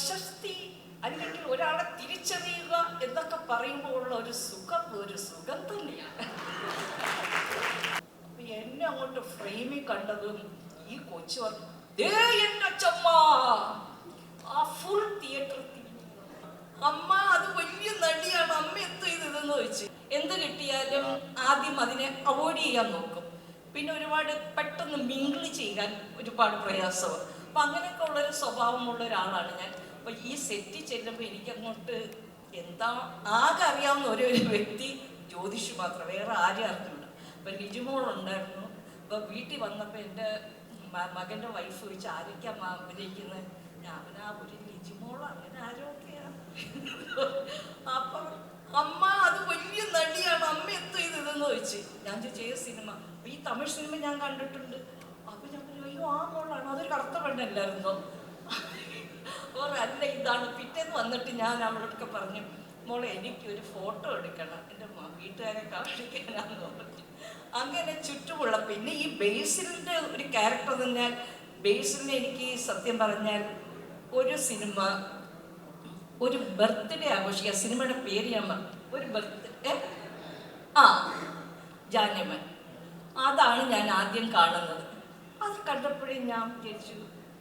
പ്രശസ്തി അല്ലെങ്കിൽ ഒരാളെ തിരിച്ചറിയുക എന്നൊക്കെ പറയുമ്പോൾ ഉള്ള ഒരു സുഖം ഒരു സുഖം തന്നെയാണ്. എന്നെ അങ്ങോട്ട് ഫ്രെയിമിൽ കണ്ടതും ഈ കൊച്ചു പറഞ്ഞു "ദേ എന്റെ അച്ചമ്മ ആ ഫുൾ തിയേറ്റർ അമ്മ അത് വലിയ നടിയാണ് അമ്മ എന്തോ ഇതെന്ന് ചോദിച്ചു. എന്ത് കിട്ടിയാലും ആദ്യം അതിനെ അവോയ്ഡ് ചെയ്യാൻ നോക്കും. പിന്നെ ഒരുപാട് പെട്ടെന്ന് മിങ്കിൾ ചെയ്യാൻ ഒരുപാട് പ്രയാസമാണ്. അപ്പൊ അങ്ങനെയൊക്കെ ഉള്ളൊരു സ്വഭാവമുള്ള ഒരാളാണ് ഞാൻ. അപ്പൊ ഈ സെറ്റിൽ ചെല്ലുമ്പോൾ എനിക്കങ്ങോട്ട് എന്താ ആകെ അറിയാവുന്ന ഒരു ഒരു വ്യക്തി ജ്യോതിഷ് മാത്രം വേറെ ആരും അറിഞ്ഞില്ല അപ്പൊ ലിജുമോൾ ഉണ്ടായിരുന്നു അപ്പൊ വീട്ടിൽ വന്നപ്പോൾ എന്റെ മകന്റെ വൈഫ് ചോദിച്ചു ആരൊക്കെയാ അഭിനയിക്കുന്നത് ഞാൻ ആ ഒരു ലിജിമോൾ അങ്ങനെ ആരോഗ്യാണ് അപ്പം അമ്മ അത് വലിയ നടിയാണ് അമ്മ എന്തോ ഇതെന്ന് ചോദിച്ചു. ഞാൻ ചെയ്ത സിനിമ? ഈ തമിഴ് സിനിമ ഞാൻ കണ്ടിട്ടുണ്ട്. അപ്പൊ ഞാൻ അയ്യോ ആ മോളാണ് അതൊരു കറുത്ത പെണ്ണല്ലായിരുന്നോ ഓർ അല്ല ഇതാണ്. പിറ്റേന്ന് വന്നിട്ട് ഞാൻ അവളൊക്കെ പറഞ്ഞു മോളെ എനിക്ക് ഒരു ഫോട്ടോ എടുക്കണം. എന്റെ വീട്ടുകാരെ കാണിക്കാനാന്ന് പറഞ്ഞു. അങ്ങനെ ചുറ്റുമുള്ള പിന്നെ ഈ ബേസിലിന്റെ ഒരു ക്യാരക്ടർ തന്നെ ബേസിലിനെ എനിക്ക് സത്യം പറഞ്ഞാൽ ഒരു സിനിമ ഒരു ബർത്ത്ഡേ ആഘോഷിക്കുക. സിനിമയുടെ പേര് ഞാൻ. ഒരു ബർത്ത്ഡേ ആ ജാനമൻ അതാണ് ഞാൻ ആദ്യം കാണുന്നത്. അത് കണ്ടപ്പോഴേ ഞാൻ വിചാരിച്ചു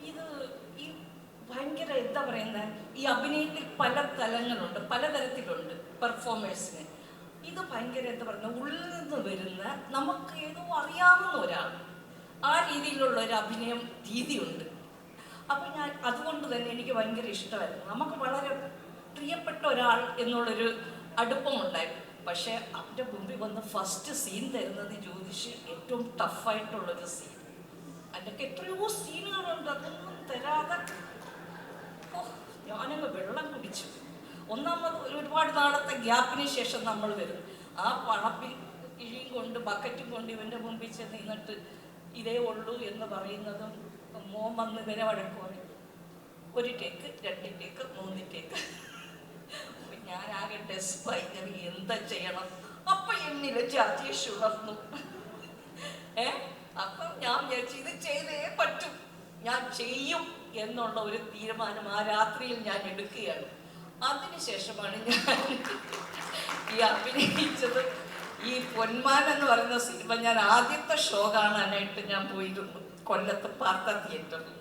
ഇത് ഈ ഭയങ്കര എന്താ പറയുന്നത് ഈ അഭിനയത്തിൽ പല തലങ്ങളുണ്ട് പലതരത്തിലുണ്ട് പെർഫോമേഴ്സിന് ഇത് ഭയങ്കര എന്താ പറയുന്നത് ഉള്ളിൽ നിന്ന് വരുന്ന നമുക്ക് ഏതോ അറിയാവുന്ന ഒരാൾ. ആ രീതിയിലുള്ള ഒരു അഭിനയം രീതിയുണ്ട്. അപ്പൊ ഞാൻ അതുകൊണ്ട് തന്നെ എനിക്ക് ഭയങ്കര ഇഷ്ടമായിരുന്നു. നമുക്ക് വളരെ പ്രിയപ്പെട്ട ഒരാൾ എന്നുള്ളൊരു അടുപ്പമുണ്ടായിരുന്നു. പക്ഷെ അവന്റെ മുമ്പിൽ വന്ന് ഫസ്റ്റ് സീൻ തരുന്നത് ജ്യോതിഷ് ഏറ്റവും ടഫായിട്ടുള്ളൊരു സീൻ അതിനൊക്കെ എത്രയോ സീനുകളുണ്ട് അതൊന്നും തരാതെ ഞാനങ്ങ് വെള്ളം കുടിച്ചു. ഒന്നാമത് ഒരുപാട് നാളത്തെ ഗ്യാപ്പിന് ശേഷം നമ്മൾ വരും. ആ പണപ്പി കിഴിയും കൊണ്ട് ബക്കറ്റും കൊണ്ട് ഇവന്റെ മുമ്പിൽ ചെന്ന് നിന്നിട്ട് ഇതേ ഉള്ളൂ എന്ന് പറയുന്നതും മോൻ വന്ന് ഇവരെ വഴക്ക് ഒരു ടേക്ക് രണ്ട് ടേക്ക് മൂന്ന് ടേക്ക് ഞാനാകെ ഡെസ്പായി ഞാൻ എന്താ ചെയ്യണം? അപ്പൊ എന്നിലെ ജാതിയെ ഉണർന്നു ഏ? അപ്പം ഞാൻ വിചാരിച്ചു ഇത് ചെയ്തേ പറ്റും. ഞാൻ ചെയ്യും എന്നുള്ള ഒരു തീരുമാനം ആ രാത്രിയിൽ ഞാൻ എടുക്കുകയാണ്. അതിനുശേഷമാണ് ഞാൻ ഈ അഭിനയിച്ചത്. ഈ പൊന്മാൻ എന്ന് പറയുന്ന സിനിമ ഞാൻ ആദ്യത്തെ ഷോ കാണാനായിട്ട് ഞാൻ പോയിരുന്നു. കൊല്ലത്ത് പാർത്ത തിയേറ്ററിൽ.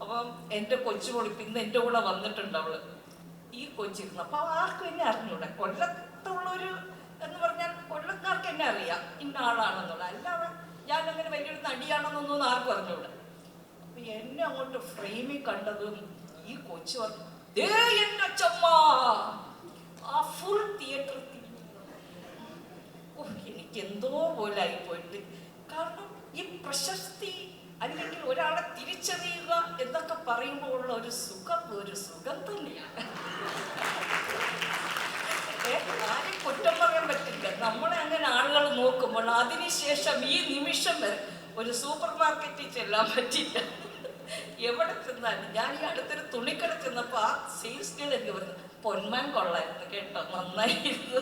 അപ്പം എന്റെ കൊച്ചു പിന്നെ എന്റെ കൂടെ വന്നിട്ടുണ്ട് അവൾ. ഈ കൊച്ചിരുന്നു. അപ്പൊ ആർക്കും എന്നെ അറിഞ്ഞൂടെ? കൊല്ലത്തുള്ളൊരു എന്ന് പറഞ്ഞാൽ കൊല്ലക്കാർക്ക് എന്നെ അറിയാം. ഇന്ന ആളാണെന്നുള്ള. അല്ലാതെ ഞാൻ അങ്ങനെ വലിയൊരു നടിയാണെന്നൊന്നും ആർക്കും അറിഞ്ഞൂടെ? എന്നെ അങ്ങോട്ട് ഫ്രെയിമിൽ കണ്ടതും ഈ കൊച്ചു പറഞ്ഞു ദേ ചമ്മ ആ ഫുൾ തിയേറ്റർ എനിക്ക് എന്തോ പോലെ ആയി പോയിട്ട് കാരണം ഈ പ്രശസ്തി അല്ലെങ്കിൽ ഒരാളെ തിരിച്ചറിയുക എന്നൊക്കെ പറയുമ്പോൾ ഉള്ള ഒരു സുഖം ഒരു സുഖം തന്നെയാണ്. ആരും കുറ്റം പറയാൻ പറ്റില്ല. നമ്മളെ അങ്ങനെ ആളുകൾ നോക്കുമ്പോൾ അതിനുശേഷം ഈ നിമിഷം വരെ ഒരു സൂപ്പർ മാർക്കറ്റിൽ ചെല്ലാൻ പറ്റില്ല. എവിടെ ചെന്നാലും ഞാൻ ഈ അടുത്തൊരു തുണിക്കട ചെന്നപ്പോൾ ആ സെയിൽസ് ഗേൾ എനിക്ക് പറഞ്ഞു പൊന്മാൻ കൊള്ളായിരുന്നു കേട്ടോ നന്നായിരുന്നു.